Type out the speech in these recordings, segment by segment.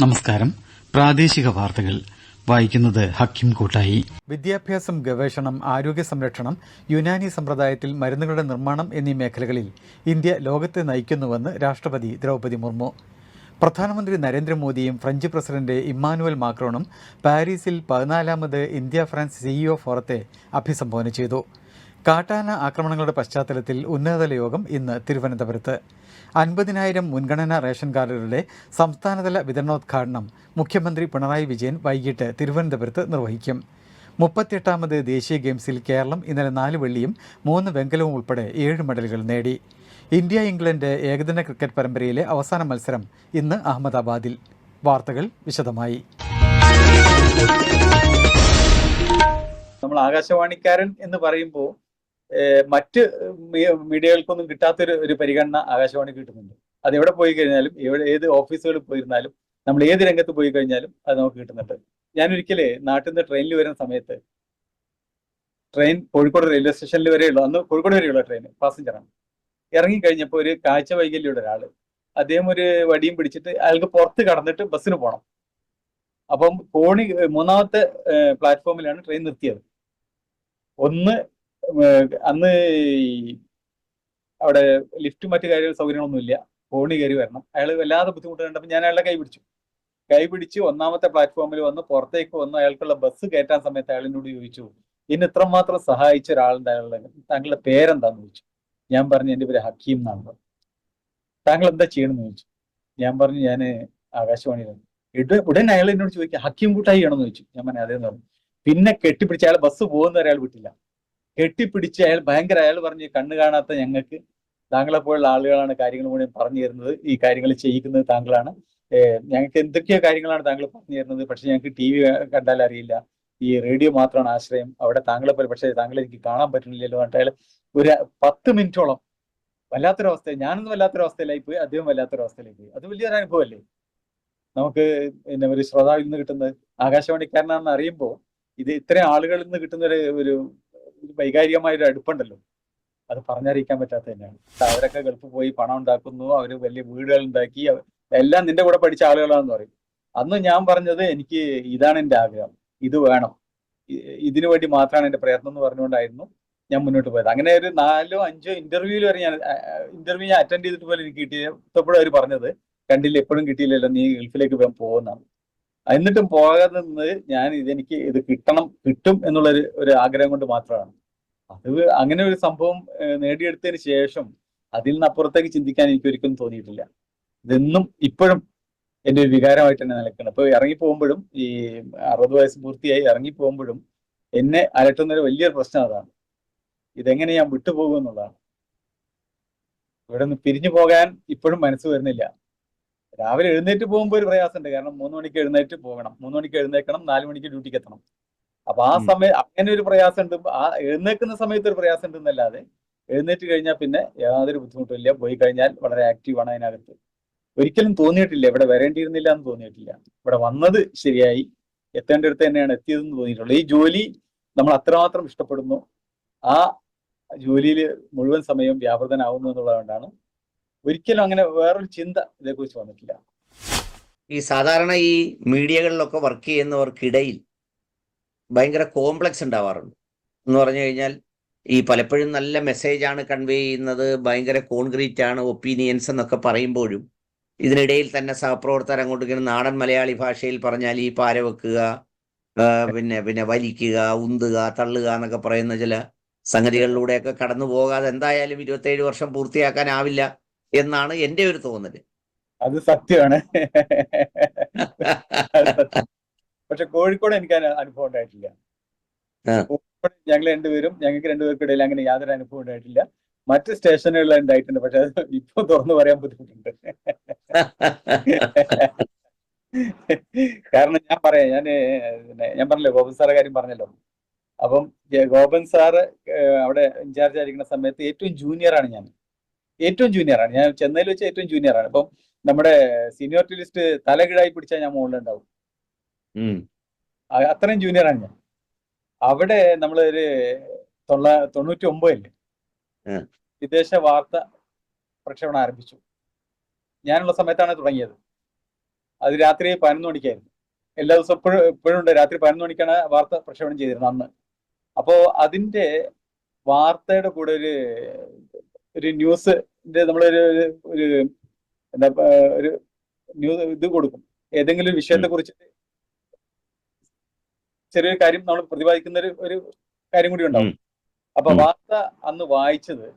നമസ്കാരം. പ്രാദേശിക വാർത്തകൾ. വായിക്കുന്നത് ഹക്കിം കൂട്ടായി. വിദ്യാഭ്യാസം ഗവേഷണം ആരോഗ്യ സംരക്ഷണം യുനാനി സമ്പ്രദായത്തിൽ മരുന്നുകളുടെ നിർമ്മാണം എന്നീ മേഖലകളിൽ ഇന്ത്യ ലോകത്തെ നയിക്കുന്നുവെന്ന് രാഷ്ട്രപതി ദ്രൗപദി മുർമു. പ്രധാനമന്ത്രി നരേന്ദ്രമോദിയും ഫ്രഞ്ച് പ്രസിഡന്റ് ഇമ്മാനുവൽ മാക്രോണും പാരീസിൽ പതിനാലാമത് ഇന്ത്യ ഫ്രാൻസ് സിഇഒ ഫോറത്തെ അഭിസംബോധന ചെയ്തു. കാട്ടാന ആക്രമണങ്ങളുടെ പശ്ചാത്തലത്തിൽ ഉന്നതതല യോഗം ഇന്ന് തിരുവനന്തപുരത്ത്. അൻപതിനായിരം മുൻഗണന റേഷൻ കാർഡുകളുടെ സംസ്ഥാനതല വിതരണോദ്ഘാടനം മുഖ്യമന്ത്രി പിണറായി വിജയൻ വൈകിട്ട് തിരുവനന്തപുരത്ത് നിർവഹിക്കും. മുപ്പത്തിയെട്ടാമത് ദേശീയ ഗെയിംസിൽ കേരളം ഇന്നലെ നാല് വെള്ളിയും മൂന്ന് വെങ്കലവും ഉൾപ്പെടെ ഏഴ് മെഡലുകൾ നേടി. ഇന്ത്യ ഇംഗ്ലണ്ട് ഏകദിന ക്രിക്കറ്റ് പരമ്പരയിലെ അവസാന മത്സരം ഇന്ന് അഹമ്മദാബാദിൽ. വാർത്തകൾ വിശദമായി. നമ്മൾ ആകാശവാണിക്കാരൻ എന്ന് പറയുമ്പോൾ മറ്റ് മീഡിയകൾക്കൊന്നും കിട്ടാത്തൊരു ഒരു പരിഗണന ആകാശവാണി കിട്ടുന്നുണ്ട്. അത് എവിടെ പോയി കഴിഞ്ഞാലും എവിടെ ഏത് ഓഫീസുകളിൽ പോയിരുന്നാലും നമ്മൾ ഏത് രംഗത്ത് പോയി കഴിഞ്ഞാലും അത് നമുക്ക് കിട്ടുന്നുണ്ട്. ഞാൻ ഒരിക്കലേ നാട്ടിൽ നിന്ന് ട്രെയിനിൽ വരുന്ന സമയത്ത് ട്രെയിൻ കോഴിക്കോട് റെയിൽവേ സ്റ്റേഷനിൽ വരെയുള്ളൂ അന്ന് കോഴിക്കോട് വരെയുള്ള ട്രെയിൻ പാസഞ്ചറാണ്. ഇറങ്ങി കഴിഞ്ഞപ്പോൾ ഒരു കാഴ്ച വൈകല്യമുള്ള ഒരാൾ അദ്ദേഹം ഒരു വടിയും പിടിച്ചിട്ട് അയാൾക്ക് പുറത്ത് കടന്നിട്ട് ബസ്സിന് പോകണം അപ്പം കോണി മൂന്നാമത്തെ പ്ലാറ്റ്ഫോമിലാണ് ട്രെയിൻ നിർത്തിയത്. ഒന്ന് അന്ന് അവിടെ ലിഫ്റ്റ് മറ്റു കാര്യ സൗകര്യങ്ങളൊന്നുമില്ല ഫോണി കയറി വരണം. അയാൾ വല്ലാതെ ബുദ്ധിമുട്ട് കണ്ടപ്പോൾ ഞാൻ അയാളെ കൈ പിടിച്ചു. കൈ പിടിച്ച് ഒന്നാമത്തെ പ്ലാറ്റ്ഫോമിൽ വന്ന് പുറത്തേക്ക് വന്ന് അയാൾക്കുള്ള ബസ് കയറ്റാൻ സമയത്ത് അയാളിനോട് ചോദിച്ചു എന്നെ ഇത്രമാത്രം സഹായിച്ച ഒരാളുണ്ട് അയാളുടെ താങ്കളുടെ പേരെന്താന്ന് ചോദിച്ചു. ഞാൻ പറഞ്ഞു എന്റെ പേര് ഹക്കീം എന്നാണ്. താങ്കൾ എന്താ ചെയ്യണമെന്ന് ചോദിച്ചു. ഞാൻ പറഞ്ഞു ഞാൻ ആകാശവാണിയിലാണ്. ഉടൻ അയാൾ എന്നോട് ചോദിക്കുക ഹക്കീം കൂട്ടായി ആണെന്ന് ചോദിച്ചു. ഞാൻ പറഞ്ഞു അതേന്ന് പറഞ്ഞു. പിന്നെ കെട്ടിപ്പിടിച്ച് അയാൾ ബസ് പോകുന്നവരെ അയാൾ വിട്ടില്ല. കെട്ടിപ്പിടിച്ച് അയാൾ ഭയങ്കര അയാൾ പറഞ്ഞ് കണ്ണു കാണാത്ത ഞങ്ങൾക്ക് താങ്കളെ പോലുള്ള ആളുകളാണ് കാര്യങ്ങൾ മുഴുവൻ പറഞ്ഞു തരുന്നത്. ഈ കാര്യങ്ങൾ ചെയ്യിക്കുന്നത് താങ്കളാണ്. ഞങ്ങൾക്ക് എന്തൊക്കെയോ കാര്യങ്ങളാണ് താങ്കൾ പറഞ്ഞു തരുന്നത്. പക്ഷെ ഞങ്ങൾക്ക് ടി വി കണ്ടാൽ അറിയില്ല. ഈ റേഡിയോ മാത്രമാണ് ആശ്രയം. അവിടെ താങ്കളെ പോലെ പക്ഷേ താങ്കളെ എനിക്ക് കാണാൻ പറ്റുന്നില്ലല്ലോ എന്നിട്ട് ഒരു പത്ത് മിനിറ്റോളം വല്ലാത്തൊരവസ്ഥ ഞാനൊന്നും വല്ലാത്തൊരവസ്ഥയിലായി പോയി. അദ്ദേഹം വല്ലാത്തൊരവസ്ഥയിലായി പോയി. അത് വലിയൊരു അനുഭവമല്ലേ? നമുക്ക് പിന്നെ ഒരു ശ്രോതാവിൽ നിന്ന് കിട്ടുന്നത് ആകാശവാണിക്കാരനാണെന്ന് അറിയുമ്പോൾ ഇത് ഇത്രയും ആളുകളിൽ നിന്ന് കിട്ടുന്ന ഒരു വൈകാരികമായ ഒരു അടുപ്പുണ്ടല്ലോ. അത് പറഞ്ഞറിയിക്കാൻ പറ്റാത്ത തന്നെയാണ് അവരൊക്കെ ഗൾഫ് പോയി പണം ഉണ്ടാക്കുന്നു അവർ വലിയ വീടുകൾ ഉണ്ടാക്കി എല്ലാം നിന്റെ കൂടെ പഠിച്ച ആളുകളാണെന്ന് പറയും. അന്ന് ഞാൻ പറഞ്ഞത് എനിക്ക് ഇതാണ് എന്റെ ആഗ്രഹം. ഇത് വേണം. ഇതിനു വേണ്ടി മാത്രമാണ് എന്റെ പ്രയത്നം എന്ന് പറഞ്ഞുകൊണ്ടായിരുന്നു ഞാൻ മുന്നോട്ട് പോയത്. അങ്ങനെ ഒരു നാലോ അഞ്ചോ ഇന്റർവ്യൂവിൽ വരെ ഞാൻ ഇന്റർവ്യൂ ഞാൻ അറ്റൻഡ് ചെയ്തിട്ട് പോലും എനിക്ക് കിട്ടിയപ്പോഴും അവർ പറഞ്ഞത്. കണ്ടില്ല എപ്പോഴും കിട്ടിയില്ലല്ലോ നീ ഗൾഫിലേക്ക് പോകാൻ പോകുന്നതാണ് എന്നിട്ടും പോകാതെ നിന്ന് ഞാൻ ഇതെനിക്ക് ഇത് കിട്ടണം കിട്ടും എന്നുള്ള ഒരു ആഗ്രഹം കൊണ്ട് മാത്രമാണ്. അത് അങ്ങനെ ഒരു സംഭവം നേടിയെടുത്തതിന് ശേഷം അതിൽ നിന്ന് അപ്പുറത്തേക്ക് ചിന്തിക്കാൻ എനിക്ക് ഒരിക്കലും തോന്നിയിട്ടില്ല. ഇതെന്നും ഇപ്പോഴും എന്റെ ഒരു വികാരമായിട്ട് തന്നെ നിലക്കണം അപ്പൊ ഇറങ്ങി പോകുമ്പോഴും ഈ അറുപത് വയസ്സ് പൂർത്തിയായി ഇറങ്ങി പോകുമ്പോഴും എന്നെ അലട്ടുന്ന ഒരു വലിയൊരു പ്രശ്നം അതാണ്. ഇതെങ്ങനെ ഞാൻ വിട്ടുപോകും എന്നുള്ളതാണ്. ഇവിടെ നിന്ന് പിരിഞ്ഞു പോകാൻ ഇപ്പോഴും മനസ്സ് വരുന്നില്ല. രാവിലെ എഴുന്നേറ്റ് പോകുമ്പോൾ ഒരു പ്രയാസമുണ്ട്. കാരണം മൂന്ന് മണിക്ക് എഴുന്നേറ്റ് പോകണം. മൂന്ന് മണിക്ക് എഴുന്നേക്കണം നാല് മണിക്ക് ഡ്യൂട്ടിക്ക് എത്തണം. അപ്പൊ ആ. സമയം അങ്ങനെ ഒരു പ്രയാസമുണ്ട്. ആ എഴുന്നേക്കുന്ന സമയത്ത് ഒരു പ്രയാസം ഉണ്ടെന്നല്ലാതെ എഴുന്നേറ്റ് കഴിഞ്ഞാൽ പിന്നെ യാതൊരു ബുദ്ധിമുട്ടില്ല പോയി കഴിഞ്ഞാൽ വളരെ ആക്റ്റീവാണ് അതിനകത്ത്. ഒരിക്കലും തോന്നിയിട്ടില്ല. ഇവിടെ വരേണ്ടിയിരുന്നില്ല എന്ന് തോന്നിയിട്ടില്ല. ഇവിടെ വന്നത് ശരിയായി. എത്തേണ്ടടുത്ത് തന്നെയാണ് എത്തിയതെന്ന് തോന്നിയിട്ടുള്ളത് ഈ ജോലി നമ്മൾ അത്രമാത്രം ഇഷ്ടപ്പെടുന്നു. ആ ജോലിയിൽ മുഴുവൻ സമയം വ്യാപൃതനാവുന്നു എന്നുള്ളതുകൊണ്ടാണ് ഒരിക്കലും അങ്ങനെ വേറൊരു ചിന്ത ഇതേക്കുറിച്ച് വന്നിട്ടില്ല. ഈ സാധാരണ ഈ മീഡിയകളിലൊക്കെ വർക്ക് ചെയ്യുന്നവർക്കിടയിൽ ഭയങ്കര കോംപ്ലക്സ് ഉണ്ടാവാറുണ്ട്. എന്ന് പറഞ്ഞു കഴിഞ്ഞാൽ ഈ പലപ്പോഴും നല്ല മെസ്സേജാണ് കൺവേ ചെയ്യുന്നത് ഭയങ്കര കോൺക്രീറ്റ് ആണ് ഒപ്പീനിയൻസ് എന്നൊക്കെ പറയുമ്പോഴും ഇതിനിടയിൽ തന്നെ സഹപ്രവർത്തകർ അങ്ങോട്ട് ഇങ്ങനെ നാടൻ മലയാളി ഭാഷയിൽ പറഞ്ഞാൽ ഈ പാര വെക്കുക പിന്നെ പിന്നെ വലിക്കുക ഉന്തുക തള്ളുക എന്നൊക്കെ പറയുന്ന ചില സംഗതികളിലൂടെയൊക്കെ കടന്നു പോകാതെ എന്തായാലും ഇരുപത്തേഴ് വർഷം പൂർത്തിയാക്കാനാവില്ല. എന്നാണ് എന്റെ ഒരു തോന്നൽ അത് സത്യമാണ്. പക്ഷെ കോഴിക്കോട് എനിക്ക് അനുഭവം ഉണ്ടായിട്ടില്ല. കോഴിക്കോട് ഞങ്ങൾ രണ്ടുപേരും ഞങ്ങൾക്ക് രണ്ടുപേർക്കിടയിൽ അങ്ങനെ യാതൊരു അനുഭവം ഉണ്ടായിട്ടില്ല. മറ്റ് സ്റ്റേഷനുകളിൽ ഉണ്ടായിട്ടുണ്ട് പക്ഷെ അത് ഇപ്പൊ തുറന്നു പറയാൻ ബുദ്ധിമുട്ടുണ്ട്. കാരണം ഞാൻ പറയാം ഞാൻ ഞാൻ പറഞ്ഞല്ലോ ഗോപൻ സാറെ കാര്യം പറഞ്ഞല്ലോ. അപ്പം ഗോപൻ സാറ് അവിടെ ഇൻചാർജ് ആയിരിക്കുന്ന സമയത്ത് ഏറ്റവും ജൂനിയർ ആണ് ഞാൻ. ഏറ്റവും ജൂനിയർ ആണ്. ഞാൻ ചെന്നൈയിൽ വെച്ച് ഏറ്റവും ജൂനിയർ ആണ്. അപ്പം നമ്മുടെ സീനിയോറിറ്റി ലിസ്റ്റ് തലകിഴായി പിടിച്ചാൽ ഞാൻ മുകളിലുണ്ടാവും ഉണ്ടാവും. അത്രയും ജൂനിയർ ആണ് ഞാൻ. അവിടെ നമ്മൾ ഒരു തൊള്ള തൊണ്ണൂറ്റി ഒമ്പതിൽ. വിദേശ വാർത്ത പ്രക്ഷേപണം ആരംഭിച്ചു. ഞാനുള്ള സമയത്താണ് തുടങ്ങിയത്. അത് രാത്രി പതിനൊന്ന് മണിക്കായിരുന്നു. എല്ലാ ദിവസവും എപ്പോഴും എപ്പോഴും ഉണ്ട്. രാത്രി പതിനൊന്ന് മണിക്കാണ് വാർത്ത പ്രക്ഷേപണം ചെയ്തിരുന്നത് അന്ന്. അപ്പോ അതിന്റെ വാർത്തയുടെ കൂടെ ഒരു ഒരു ന്യൂസ് നമ്മളൊരു ഒരു- എന്താ ഒരു ന്യൂസ് ഇത് കൊടുക്കും. ഏതെങ്കിലും വിഷയത്തെ കുറിച്ച് ചെറിയൊരു കാര്യം നമ്മൾ പ്രതിപാദിക്കുന്ന ഒരു ഒരു കാര്യം കൂടി ഉണ്ടാവും. അപ്പൊ വാർത്ത അന്ന് വായിച്ചത്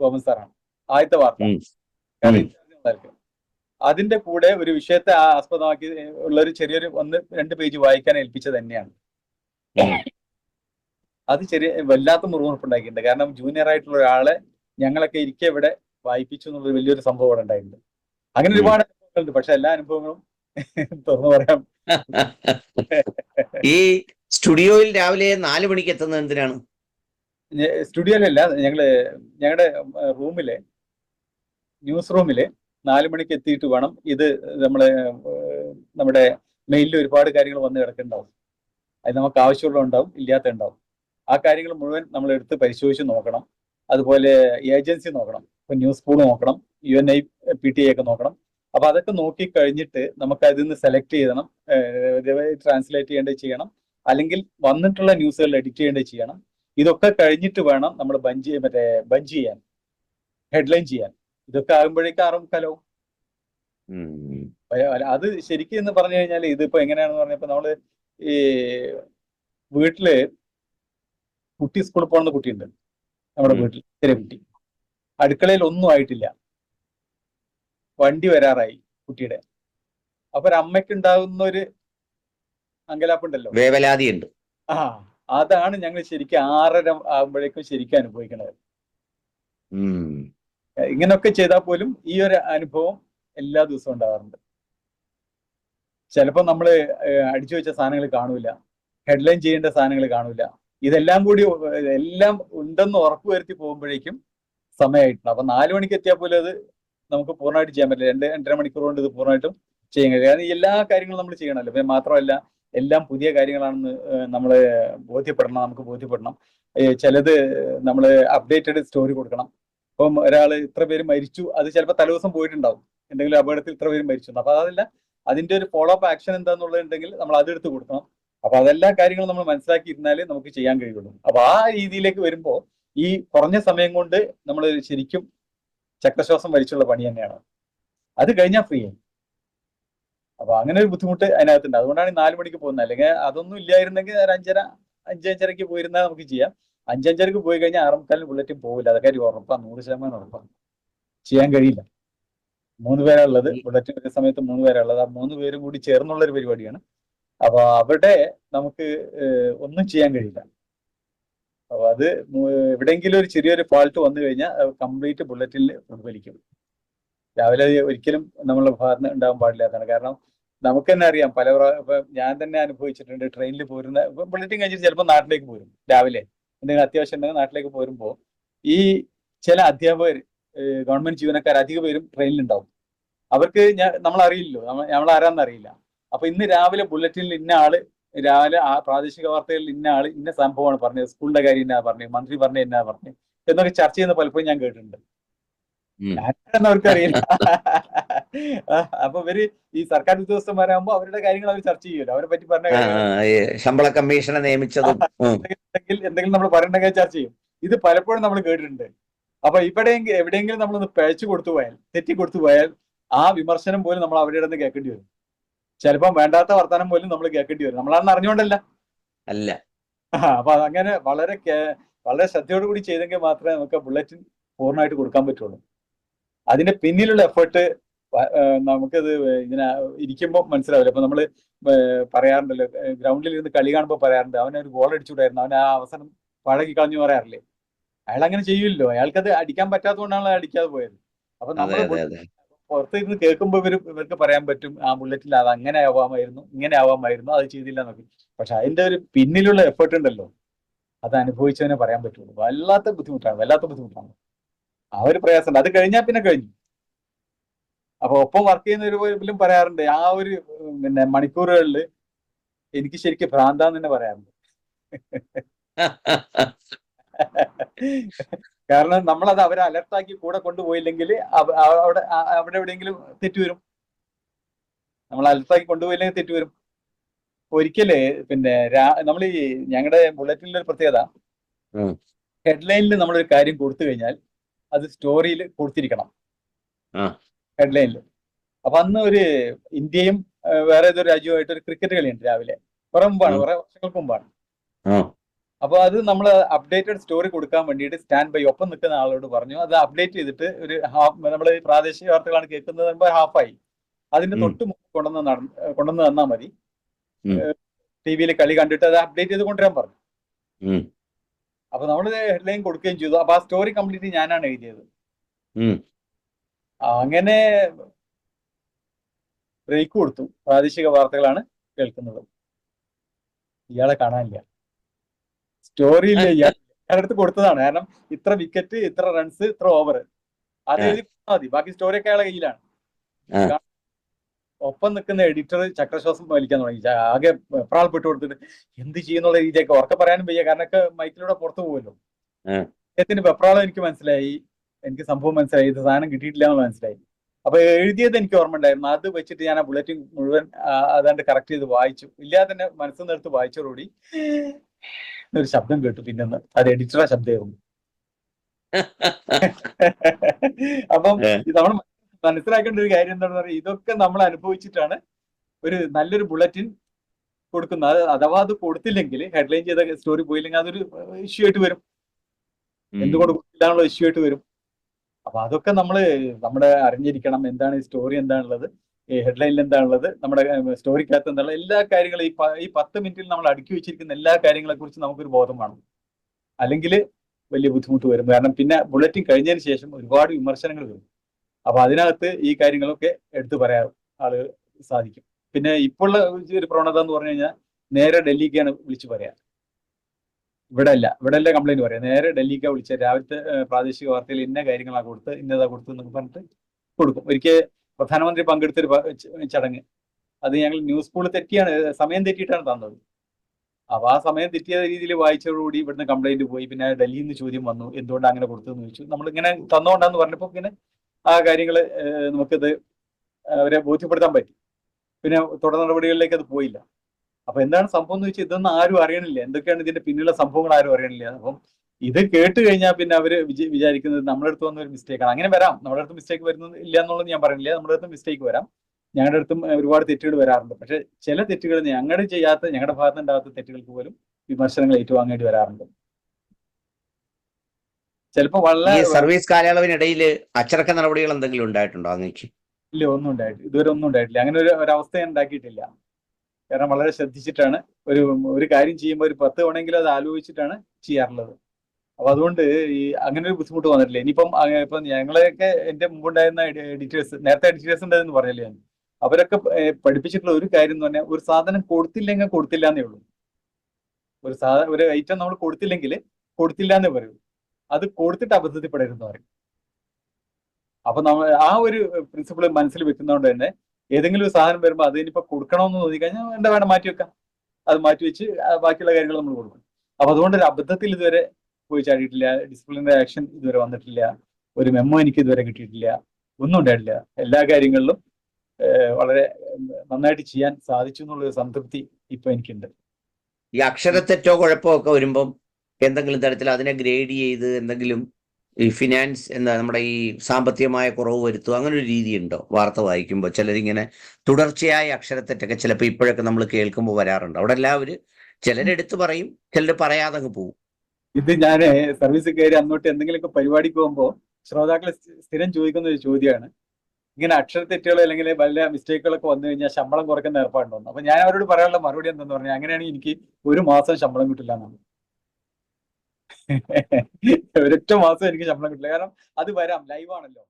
ഗോമൻ സാറാണ്. ആദ്യത്തെ വാർത്ത. അതിന്റെ കൂടെ ഒരു വിഷയത്തെ ആസ്പദമാക്കി ഉള്ള ഒരു ചെറിയൊരു ഒന്ന് രണ്ട് പേജ് വായിക്കാൻ ഏൽപ്പിച്ചത് തന്നെയാണ്. അത് ചെറിയ വല്ലാത്ത മുറിവുറപ്പുണ്ടാക്കിയിട്ടുണ്ട്. കാരണം ജൂനിയർ ആയിട്ടുള്ള ഒരാളെ ഞങ്ങളൊക്കെ ഇരിക്കെ ഇവിടെ വായിപ്പിച്ചു എന്നുള്ളത് വലിയൊരു സംഭവം അവിടെ ഉണ്ടായിട്ടുണ്ട്. അങ്ങനെ ഒരുപാട് അനുഭവങ്ങളുണ്ട്. പക്ഷെ എല്ലാ അനുഭവങ്ങളും തുറന്നു പറയാം. ഈ സ്റ്റുഡിയോയിൽ രാവിലെ നാല് മണിക്ക് എത്തുന്നത് എന്തിനാണ്? സ്റ്റുഡിയോയിലല്ല ഞങ്ങൾ ഞങ്ങളുടെ റൂമിൽ ന്യൂസ് റൂമിൽ നാല് മണിക്ക് എത്തിയിട്ട് വേണം. ഇത് നമ്മൾ നമ്മുടെ മെയിലിൽ ഒരുപാട് കാര്യങ്ങൾ വന്ന് കിടക്കുന്നുണ്ടാവും അത് നമുക്ക് ആവശ്യമുള്ള ഉണ്ടാവും ഇല്ലാത്ത ഉണ്ടാവും. ആ കാര്യങ്ങൾ മുഴുവൻ നമ്മൾ എടുത്ത് പരിശോധിച്ച് നോക്കണം. അതുപോലെ ഏജൻസി നോക്കണം. ഇപ്പൊ ന്യൂസ് പൂൾ നോക്കണം U N I P T I ഒക്കെ നോക്കണം. അപ്പൊ അതൊക്കെ നോക്കി കഴിഞ്ഞിട്ട് നമുക്ക് അതിൽ നിന്ന് സെലക്ട് ചെയ്യണം ട്രാൻസ്ലേറ്റ് ചെയ്യേണ്ടത് ചെയ്യണം. അല്ലെങ്കിൽ വന്നിട്ടുള്ള ന്യൂസുകൾ എഡിറ്റ് ചെയ്യേണ്ടത് ചെയ്യണം. ഇതൊക്കെ കഴിഞ്ഞിട്ട് വേണം നമ്മൾ ബഞ്ച് മറ്റേ ബഞ്ച് ചെയ്യാൻ ഹെഡ്ലൈൻ ചെയ്യാൻ. ഇതൊക്കെ ആകുമ്പോഴേക്കും ആറും കലവും അത് ശരിക്കും എന്ന് പറഞ്ഞു കഴിഞ്ഞാൽ ഇതിപ്പോ എങ്ങനെയാണെന്ന് പറഞ്ഞപ്പോ നമ്മൾ ഈ വീട്ടിൽ കുട്ടി സ്കൂളിൽ പോകുന്ന കുട്ടിയുണ്ട്. നമ്മുടെ. വീട്ടിൽ. ചെറിയ കുട്ടി. അടുക്കളയിൽ ഒന്നും ആയിട്ടില്ല. വണ്ടി വരാറായി കുട്ടിയുടെ. അപ്പൊ ഒരു അമ്മയ്ക്ക് ഉണ്ടാകുന്ന ഒരു അങ്കലാപ്പുണ്ടല്ലോ. വേവലാതിയുണ്ട്. ആ അതാണ് ഞങ്ങൾ ശരിക്കും ആറര ആകുമ്പോഴേക്കും ശരിക്കും അനുഭവിക്കുന്നത് ഉം. ഇങ്ങനൊക്കെ ചെയ്താൽ പോലും ഈ ഒരു അനുഭവം എല്ലാ ദിവസവും ഉണ്ടാകാറുണ്ട് ചിലപ്പോൾ നമ്മൾ അടിച്ചു വെച്ച സാധനങ്ങൾ കാണൂല. ഹെഡ്ലൈൻ ചെയ്യേണ്ട സാധനങ്ങൾ കാണൂല. ഇതെല്ലാം കൂടി എല്ലാം ഉണ്ടെന്ന് ഉറപ്പ് വരുത്തി പോകുമ്പോഴേക്കും സമയമായിട്ടുണ്ട് അപ്പൊ നാല് മണിക്ക് എത്തിയാൽ പോലും അത് നമുക്ക് പൂർണമായിട്ട് ചെയ്യാൻ പറ്റില്ല. രണ്ട് രണ്ടര മണിക്കൂർ കൊണ്ട് ഇത് പൂർണമായിട്ടും ചെയ്യാൻ കഴിയും. കാരണം എല്ലാ കാര്യങ്ങളും നമ്മൾ ചെയ്യണമല്ലോ. പിന്നെ മാത്രമല്ല എല്ലാം പുതിയ കാര്യങ്ങളാണെന്ന് നമ്മൾ ബോധ്യപ്പെടണം നമുക്ക് ബോധ്യപ്പെടണം. ചിലത് നമ്മൾ അപ്ഡേറ്റഡ് സ്റ്റോറി കൊടുക്കണം. ഇപ്പം ഒരാൾ ഇത്ര പേര് മരിച്ചു അത് ചിലപ്പോൾ തലേദിവസം പോയിട്ടുണ്ടാവും. എന്തെങ്കിലും അപകടത്തിൽ ഇത്ര പേര് മരിച്ചു. അപ്പൊ അതല്ല അതിന്റെ ഒരു ഫോളോ അപ്പ് ആക്ഷൻ എന്താന്നുള്ളത് ഉണ്ടെങ്കിൽ നമ്മൾ അതെടുത്ത് കൊടുക്കണം. അപ്പൊ അതെല്ലാ കാര്യങ്ങളും നമ്മൾ മനസ്സിലാക്കിയിരുന്നാലേ നമുക്ക് ചെയ്യാൻ കഴിയുള്ളൂ. അപ്പൊ ആ രീതിയിലേക്ക് വരുമ്പോൾ ഈ കുറഞ്ഞ സമയം കൊണ്ട് നമ്മൾ ശരിക്കും ചക്രശ്വാസം വലിച്ചുള്ള പണി തന്നെയാണ്. അത് കഴിഞ്ഞാൽ ഫ്രീ ആയി. അപ്പൊ അങ്ങനെ ഒരു ബുദ്ധിമുട്ട് അതിനകത്തുണ്ട്. അതുകൊണ്ടാണ് ഈ നാല് മണിക്ക് പോകുന്നത്. അല്ലെങ്കിൽ അതൊന്നും ഇല്ലായിരുന്നെങ്കിൽ ഒരു അഞ്ചര അഞ്ചഞ്ചരക്ക് പോയിരുന്നാൽ നമുക്ക് ചെയ്യാം. അഞ്ചഞ്ചരക്ക് പോയി കഴിഞ്ഞാൽ ആറേമുക്കാലിന് ബുള്ളറ്റും പോകില്ല അതൊക്കെ ഉറപ്പാണ്. നൂറ് ശതമാനം ഉറപ്പാണ്. ചെയ്യാൻ കഴിയില്ല. മൂന്ന് പേരാ ഉള്ളത്. ബുള്ളറ്റിൻ ഒരു സമയത്ത് മൂന്ന് പേരാ ഉള്ളത്. ആ മൂന്ന് പേരും കൂടി ചേർന്നുള്ള ഒരു പരിപാടിയാണ്. അപ്പൊ അവിടെ നമുക്ക് ഒന്നും ചെയ്യാൻ കഴിയില്ല. അപ്പൊ അത് എവിടെയെങ്കിലും ഒരു ചെറിയൊരു ഫാൾട്ട് വന്നു കഴിഞ്ഞാൽ കംപ്ലീറ്റ് ബുള്ളറ്റിൽ പ്രതിഫലിക്കും രാവിലെ ഒരിക്കലും നമ്മളെ ഭാഗത്ത് ഉണ്ടാകാൻ പാടില്ലാത്തതാണ് കാരണം നമുക്ക് തന്നെ അറിയാം പല ഞാൻ തന്നെ അനുഭവിച്ചിട്ടുണ്ട് ട്രെയിനിൽ പോരുന്ന ബുള്ളറ്റിൻ കഴിഞ്ഞിട്ട് ചിലപ്പോൾ നാട്ടിലേക്ക് പോരും രാവിലെ. എന്തെങ്കിലും അത്യാവശ്യം ഉണ്ടെങ്കിൽ നാട്ടിലേക്ക് പോരുമ്പോൾ ഈ ചില അധ്യാപകർ ഗവൺമെന്റ് ജീവനക്കാർ അധിക പേരും ട്രെയിനിലുണ്ടാവും അവർക്ക് ഞാൻ നമ്മൾ അറിയില്ലല്ലോ നമ്മൾ ആരാന്നറിയില്ല അപ്പൊ ഇന്ന് രാവിലെ ബുള്ളറ്റിനിൽ ഇന്ന ആൾ രാവിലെ ആ പ്രാദേശിക വാർത്തയിൽ ഇന്ന ആൾ ഇന്ന സംഭവമാണ് പറഞ്ഞത് സ്കൂളിന്റെ കാര്യം എന്നാ പറഞ്ഞത് മന്ത്രി പറഞ്ഞ എന്നാ പറഞ്ഞു എന്നൊക്കെ ചർച്ച ചെയ്യുന്ന പലപ്പോഴും ഞാൻ കേട്ടിട്ടുണ്ട്. അവർക്ക് അറിയില്ല അപ്പൊ ഇവർ ഈ സർക്കാർ ഉദ്യോഗസ്ഥന്മാരാകുമ്പോ അവരുടെ കാര്യങ്ങൾ അവർ ചർച്ച ചെയ്യുമല്ലോ. അവരെ പറ്റി പറഞ്ഞ ശമ്പള കമ്മീഷനെ നിയമിച്ചതും. എന്തെങ്കിലും നമ്മൾ നമ്മൾ പറയണ്ടെങ്കിൽ ചർച്ച ചെയ്യും. ഇത് പലപ്പോഴും നമ്മൾ കേട്ടിട്ടുണ്ട്. അപ്പൊ ഇവിടെയെങ്കിലും എവിടെയെങ്കിലും നമ്മളൊന്ന് പഴച്ചു കൊടുത്തു പോയാൽ തെറ്റി കൊടുത്തു പോയാൽ ആ വിമർശനം പോലും നമ്മൾ അവരുടെ നിന്ന് കേൾക്കേണ്ടി വരും. ചിലപ്പം വേണ്ടാത്ത വർത്തമാനം പോലും നമ്മൾ കേൾക്കേണ്ടി വരും. നമ്മളാണെന്ന് അറിഞ്ഞുകൊണ്ടല്ല. അല്ല. അപ്പൊ അതങ്ങനെ വളരെ വളരെ ശ്രദ്ധയോട് കൂടി ചെയ്തെങ്കിൽ മാത്രമേ നമുക്ക് ബുള്ളറ്റിൻ പൂർണമായിട്ട് കൊടുക്കാൻ പറ്റുള്ളൂ. അതിന്റെ പിന്നിലുള്ള എഫേർട്ട് നമുക്കത് ഇങ്ങനെ ഇരിക്കുമ്പോൾ മനസ്സിലാവില്ല. അപ്പൊ നമ്മൾ പറയാറുണ്ടല്ലോ ഗ്രൗണ്ടിൽ ഇരുന്ന് കളി കാണുമ്പോൾ പറയാറുണ്ട് അവൻ ഒരു ഗോൾ അടിച്ചുകൂടായിരുന്നു അവൻ ആ അവസരം പഴകി കളഞ്ഞു പറയാറില്ലേ? അയാൾ അങ്ങനെ ചെയ്യില്ലല്ലോ അയാൾക്കത് അടിക്കാൻ പറ്റാത്തതുകൊണ്ടാണ് അയാൾ അടിക്കാതെ പോയത്. അപ്പൊ നമ്മൾ അതെ അതെ പുറത്ത് കേൾക്കുമ്പോൾ ഇവർ ഇവർക്ക് പറയാൻ പറ്റും ആ ബുള്ളറ്റിൽ അത് അങ്ങനെ ആവാമായിരുന്നു ഇങ്ങനെ ആവാമായിരുന്നു അത് ചെയ്തില്ല എന്നൊക്കെ. പക്ഷെ അതിന്റെ ഒരു പിന്നിലുള്ള എഫേർട്ട് ഉണ്ടല്ലോ. അത് അനുഭവിച്ചവനെ പറയാൻ പറ്റുള്ളൂ. വല്ലാത്ത ബുദ്ധിമുട്ടാണ് വല്ലാത്ത ബുദ്ധിമുട്ടാണ്. ആ ഒരു പ്രയാസമുണ്ട്. അത് കഴിഞ്ഞാൽ പിന്നെ കഴിഞ്ഞു. അപ്പൊ ഒപ്പം വർക്ക് ചെയ്യുന്ന ഒരു പോലും പറയാറുണ്ട് ആ ഒരു പിന്നെ മണിക്കൂറുകളിൽ എനിക്ക് ശരിക്കും ഭ്രാന്താന്ന് തന്നെ പറയാറുണ്ട്. കാരണം നമ്മളത് അവരെ അലർട്ടാക്കി കൂടെ കൊണ്ടുപോയില്ലെങ്കിൽ അവ- അവ- അവിടെ അവിടെ എവിടെയെങ്കിലും തെറ്റ് വരും. നമ്മൾ അലർട്ടാക്കി കൊണ്ടുപോയില്ലെങ്കിൽ തെറ്റ് വരും. ഒരിക്കൽ പിന്നെ നമ്മൾ ഈ ഞങ്ങളുടെ ബുള്ളറ്റിന്റെ ഒരു പ്രത്യേകത. ഹെഡ്ലൈനിൽ നമ്മളൊരു കാര്യം കൊടുത്തു കഴിഞ്ഞാൽ അത് സ്റ്റോറിയിൽ കൊടുത്തിരിക്കണം. ഹെഡ്ലൈനിൽ അപ്പൊ അന്ന് ഒരു ഇന്ത്യയും വേറെ ഏതൊരു രാജ്യവുമായിട്ട് ഒരു ക്രിക്കറ്റ് കളിയുണ്ട് രാവിലെ. കുറെ മുമ്പാണ്. കുറെ വർഷങ്ങൾക്ക് മുമ്പാണ്. ആ അപ്പൊ അത് നമ്മൾ അപ്ഡേറ്റഡ് സ്റ്റോറി കൊടുക്കാൻ വേണ്ടിയിട്ട് സ്റ്റാൻഡ് ബൈ ഒപ്പം നിൽക്കുന്ന ആളോട് പറഞ്ഞു. അത് അപ്ഡേറ്റ് ചെയ്തിട്ട് ഒരു ഹാഫ് നമ്മൾ പ്രാദേശിക വാർത്തകളാണ് കേൾക്കുന്നത് ഹാഫായി അതിന്റെ. തൊട്ട് മുമ്പ് കൊണ്ടുവന്ന് നട- കൊണ്ടുവന്ന് തന്നാൽ മതി. ടി വിയിൽ കളി കണ്ടിട്ട് അത് അപ്ഡേറ്റ് ചെയ്ത് കൊണ്ടുവരാൻ പറഞ്ഞു. അപ്പൊ നമ്മൾ ഹെഡ്ലൈൻ കൊടുക്കുകയും ചെയ്തു. അപ്പൊ ആ സ്റ്റോറി കംപ്ലീറ്റ് ഞാനാണ് എഴുതിയത്. അങ്ങനെ ബ്രേക്ക് കൊടുത്തു. പ്രാദേശിക വാർത്തകളാണ് കേൾക്കുന്നത്. ഇയാളെ കാണാനില്ല. സ്റ്റോറിയിൽ ഇല്ല അടുത്ത് കൊടുത്തതാണ്. കാരണം ഇത്ര വിക്കറ്റ് ഇത്ര റൺസ് ഇത്ര ഓവർ അത്. എഴുതി മതി. ബാക്കി സ്റ്റോറി ഒക്കെ അയാളെ കയ്യിലാണ്. ഒപ്പം നിൽക്കുന്ന എഡിറ്റർ ചക്രശ്വാസം വലിക്കാൻ തുടങ്ങി. ആകെ പ്രാൾപ്പെട്ട് കൊടുത്തിട്ട് എന്ത് ചെയ്യുന്നുള്ള രീതിയൊക്കെ ഉറക്കെ പറയാനും വയ്യ. കാരണം ഒക്കെ മൈക്കിലൂടെ പുറത്തു പോകുമല്ലോ അദ്ദേഹത്തിന്റെ അദ്ദേഹത്തിന് വെപ്രാളം എനിക്ക് മനസ്സിലായി. എനിക്ക് സംഭവം മനസ്സിലായി. ഇത് സാധനം കിട്ടിയിട്ടില്ല എന്ന് മനസ്സിലായി. അപ്പൊ എഴുതിയത് എനിക്ക് ഓർമ്മ ഉണ്ടായിരുന്നു. അത് വെച്ചിട്ട് ഞാൻ ആ ബുള്ളറ്റിൻ മുഴുവൻ അതാണ്ട് കറക്റ്റ് ചെയ്ത് വായിച്ചു. ഇല്ലാതെ തന്നെ മനസ്സിൽ നിന്നെടുത്ത് വായിച്ചതോടുകൂടി ഒരു ശബ്ദം കേട്ടു. പിന്നെ അത് എഡിറ്ററുടെ ശബ്ദമായിരുന്നു അപ്പം. നമ്മൾ മനസ്സിലാക്കേണ്ട ഒരു കാര്യം എന്താണെന്ന് പറയുക ഇതൊക്കെ നമ്മൾ അനുഭവിച്ചിട്ടാണ് ഒരു നല്ലൊരു ബുള്ളറ്റിൻ കൊടുക്കുന്നത്. അത് അഥവാ അത് കൊടുത്തില്ലെങ്കിൽ ഹെഡ്ലൈൻ ചെയ്ത സ്റ്റോറി പോയില്ലെങ്കിൽ അതൊരു ഇഷ്യൂ ആയിട്ട് വരും. എന്തുകൊണ്ട് കൊടുത്തില്ലാന്നുള്ള ഇഷ്യൂ ആയിട്ട് വരും. അപ്പൊ അതൊക്കെ നമ്മൾ നമ്മുടെ അറിഞ്ഞിരിക്കണം. എന്താണ് ഈ സ്റ്റോറി എന്താണുള്ളത്. ഈ ഹെഡ്ലൈനിൽ എന്താണുള്ളത്? നമ്മുടെ സ്റ്റോറിക്കകത്ത് എന്നുള്ള എല്ലാ കാര്യങ്ങളും ഈ ഈ പത്ത് മിനിറ്റിൽ നമ്മൾ അടുക്കി വെച്ചിരിക്കുന്ന എല്ലാ കാര്യങ്ങളെ കുറിച്ച് നമുക്കൊരു ബോധം വേണം. അല്ലെങ്കിൽ വലിയ ബുദ്ധിമുട്ട് വരും. കാരണം പിന്നെ ബുള്ളറ്റിൻ കഴിഞ്ഞതിന് ശേഷം ഒരുപാട് വിമർശനങ്ങൾ വരും. അപ്പൊ അതിനകത്ത് ഈ കാര്യങ്ങളൊക്കെ എടുത്തു പറയാൻ ആളുകൾ സാധിക്കും. പിന്നെ ഇപ്പോള്ള ഒരു പ്രവണത എന്ന് പറഞ്ഞു കഴിഞ്ഞാൽ നേരെ ഡൽഹിക്കാണ് വിളിച്ചു പറയാ. ഇവിടെ അല്ല ഇവിടെ അല്ല കംപ്ലൈന്റ് പറയാം. നേരെ ഡൽഹിക്കാ വിളിച്ച രാവിലത്തെ പ്രാദേശിക വാർത്തയിൽ ഇന്ന കാര്യങ്ങളാണ് കൊടുത്ത് ഇന്നതാ കൊടുത്തു എന്നൊക്കെ പറഞ്ഞിട്ട് കൊടുക്കും. ഒരിക്കൽ പ്രധാനമന്ത്രി പങ്കെടുത്തൊരു ചടങ്ങ്. അത് ഞങ്ങൾ ന്യൂസ് പൂൾ തെറ്റിയാണ് സമയം തെറ്റിയിട്ടാണ് തന്നത്. അപ്പൊ ആ സമയം തെറ്റിയ രീതിയിൽ വായിച്ചതോടുകൂടി ഇവിടുന്ന് കംപ്ലൈന്റ് പോയി. പിന്നെ ഡൽഹിയിൽ നിന്ന് ചോദ്യം വന്നു എന്തുകൊണ്ട് അങ്ങനെ കൊടുത്തെന്ന് ചോദിച്ചു. നമ്മൾ ഇങ്ങനെ തന്നോണ്ടാന്ന് പറഞ്ഞപ്പോൾ പിന്നെ ആ കാര്യങ്ങൾ നമുക്കത് അവരെ ബോധ്യപ്പെടുത്താൻ പറ്റി. പിന്നെ തുടർ നടപടികളിലേക്ക് അത് പോയില്ല. അപ്പൊ എന്താണ് സംഭവം എന്ന് വെച്ചാൽ ഇതൊന്നും ആരും അറിയണില്ല. എന്തൊക്കെയാണ് ഇതിന്റെ പിന്നിലുള്ള സംഭവങ്ങൾ ആരും അറിയണില്ല. അപ്പം ഇത് കേട്ട് കഴിഞ്ഞാൽ പിന്നെ അവർ വിച- വിചാരിക്കുന്നത് നമ്മുടെ അടുത്ത് വന്ന ഒരു മിസ്റ്റേക്ക് ആണ്. അങ്ങനെ വരാം. നമ്മുടെ അടുത്ത് മിസ്റ്റേക്ക് വരുന്നത് ഇല്ല എന്നുള്ളത് ഞാൻ പറയുന്നില്ല. നമ്മുടെ അടുത്ത് മിസ്റ്റേക്ക് വരാം. ഞങ്ങളുടെ അടുത്തും ഒരുപാട് തെറ്റുകൾ വരാറുണ്ട്. പക്ഷെ ചില തെറ്റുകൾ ഞങ്ങളുടെ ചെയ്യാത്ത ഞങ്ങളുടെ ഭാഗത്ത് ഉണ്ടാകാത്ത തെറ്റുകൾക്ക് പോലും വിമർശനങ്ങൾ ഏറ്റുവാങ്ങേണ്ടി വരാറുണ്ട്. ചിലപ്പോൾ ഈ വളരെ സർവീസ് കാലയളവിനിടയിൽ അച്ചടക്ക നടപടികൾ എന്തെങ്കിലും ഉണ്ടായിട്ടുണ്ടോ അങ്ങേക്ക്? ഇല്ല ഒന്നും ഉണ്ടായിട്ടില്ല ഇതുവരെ ഒന്നും ഉണ്ടായിട്ടില്ല. അങ്ങനെ ഒരു ഒരവസ്ഥ ഞാൻ ഉണ്ടാക്കിയിട്ടില്ല. കാരണം വളരെ ശ്രദ്ധിച്ചിട്ടാണ് ഒരു ഒരു കാര്യം ചെയ്യുമ്പോൾ ഒരു പത്ത് തവണയെങ്കിലും അത് ആലോചിച്ചിട്ടാണ് ചെയ്യാറുള്ളത്. അപ്പൊ അതുകൊണ്ട് ഈ അങ്ങനെ ഒരു ബുദ്ധിമുട്ട് വന്നിട്ടില്ല. ഇനിയിപ്പം ഇപ്പൊ ഞങ്ങളെയൊക്കെ എന്റെ മുമ്പുണ്ടായിരുന്ന എഡിറ്റേഴ്സ് നേരത്തെ എഡിറ്റേഴ്സ് ഉണ്ടായിരുന്നു പറഞ്ഞില്ലേ ഞാൻ? അവരൊക്കെ പഠിപ്പിച്ചിട്ടുള്ള ഒരു കാര്യം എന്ന് പറഞ്ഞാൽ ഒരു സാധനം കൊടുത്തില്ലെങ്കിൽ കൊടുത്തില്ല എന്നേ ഉള്ളൂ. ഒരു സാധനം ഒരു ഐറ്റം നമ്മൾ കൊടുത്തില്ലെങ്കിൽ കൊടുത്തില്ല എന്നേ പറയൂ. അത് കൊടുത്തിട്ട് അബദ്ധത്തിൽ പെടരുതെന്ന് പറയും. അപ്പൊ നമ്മൾ ആ ഒരു പ്രിൻസിപ്പിൾ മനസ്സിൽ വെക്കുന്നതുകൊണ്ട് തന്നെ ഏതെങ്കിലും ഒരു സാധനം വരുമ്പോൾ അത് ഇനിയിപ്പോ കൊടുക്കണമെന്ന് തോന്നി കഴിഞ്ഞാൽ എന്താ വേണം മാറ്റി വെക്കാം. അത് മാറ്റി വെച്ച് ബാക്കിയുള്ള കാര്യങ്ങൾ നമ്മൾ കൊടുക്കും. അപ്പൊ അതുകൊണ്ട് ഒരു അബദ്ധത്തിൽ ഇതുവരെ പോയി ചാടിയിട്ടില്ല ഡിസിപ്ലിനറി ആക്ഷൻ ഇതുവരെ വന്നിട്ടില്ല ഒരു മെമ്മോ എനിക്ക് ഇതുവരെ കിട്ടിയിട്ടില്ല ഒന്നും ഉണ്ടായിട്ടില്ല. എല്ലാ കാര്യങ്ങളിലും വളരെ നന്നായിട്ട് ചെയ്യാൻ സാധിച്ചു എന്നുള്ള സംതൃപ്തി ഇപ്പൊ എനിക്കുണ്ട്. ഈ അക്ഷരത്തെറ്റോ കുഴപ്പമോ ഒക്കെ വരുമ്പം എന്തെങ്കിലും തരത്തിൽ അതിനെ ഗ്രേഡ് ചെയ്ത് എന്തെങ്കിലും ഈ ഫിനാൻസ് എന്താ നമ്മുടെ ഈ സാമ്പത്തികമായ കുറവ് വരുത്തുക അങ്ങനെ ഒരു രീതി ഉണ്ടോ? വാർത്ത വായിക്കുമ്പോൾ ചിലരിങ്ങനെ തുടർച്ചയായ അക്ഷരത്തെറ്റൊക്കെ ചിലപ്പോൾ ഇപ്പോഴൊക്കെ നമ്മൾ കേൾക്കുമ്പോൾ വരാറുണ്ട്. അവിടെ എല്ലാവരും ചിലരെടുത്ത് പറയും ചിലർ പറയാതെ അങ്ങ് പോകും ഇത് ഞാൻ സർവീസ് കയറി അന്നോട്ട് എന്തെങ്കിലുമൊക്കെ പരിപാടിക്ക് പോകുമ്പോൾ ശ്രോതാക്കൾ സ്ഥിരം ചോദിക്കുന്ന ഒരു ചോദ്യമാണ്. ഇങ്ങനെ അക്ഷര അക്ഷരത്തെറ്റുകൾ അല്ലെങ്കിൽ വല്ല മിസ്റ്റേക്കുകളൊക്കെ വന്നു കഴിഞ്ഞാൽ ശമ്പളം കുറയ്ക്കുന്ന ഏർപ്പാടുണ്ടോ അപ്പൊ ഞാൻ അവരോട് പറയാനുള്ള മറുപടി എന്തെന്ന് പറഞ്ഞാൽ അങ്ങനെയാണെങ്കിൽ എനിക്ക് ഒരു മാസം ശമ്പളം കിട്ടില്ല എന്നാണ്. ഒരൊറ്റ മാസം എനിക്ക് ശമ്പളം കിട്ടില്ല. കാരണം അത് വരാം ലൈവ് ആണല്ലോ.